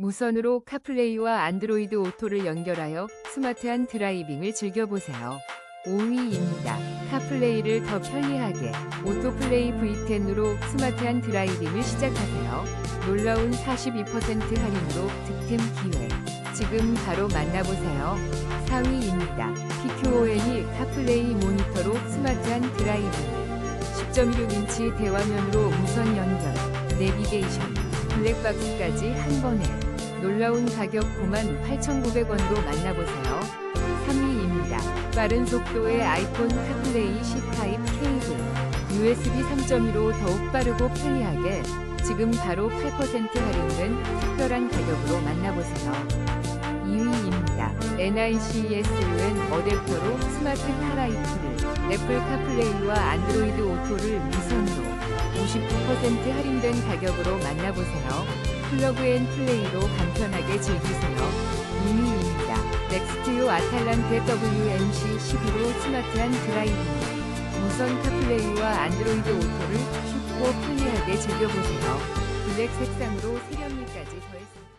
무선으로 카플레이와 안드로이드 오토를 연결하여 스마트한 드라이빙을 즐겨보세요. 5위입니다. 카플레이를 더 편리하게 오토플레이 V10으로 스마트한 드라이빙을 시작하세요. 놀라운 42% 할인으로 득템 기회. 지금 바로 만나보세요. 4위입니다. PQON이 카플레이 모니터로 스마트한 드라이빙. 10.16인치 대화면으로 무선 연결, 내비게이션, 블랙박스까지 한 번에 놀라운 가격 98,900원으로 만나보세요. 3위입니다. 빠른 속도의 아이폰 카플레이 C 타입 케이블 USB 3.2로 더욱 빠르고 편리하게 지금 바로 8% 할인된 특별한 가격으로 만나보세요. 2위입니다. NICESUN 어댑터로 스마트 카라이프를 애플 카플레이와 안드로이드 오토를 무선으로 59% 할인된 가격으로 만나보세요. 플러그 앤 플레이로 간편하게 즐기세요. 2위입니다. 넥스트유 아탈란테 WMC12로 스마트한 드라이빙. 무선 카플레이와 안드로이드 오토를 쉽고 편리하게 즐겨보세요. 블랙 색상으로 세련미까지 더했습니다.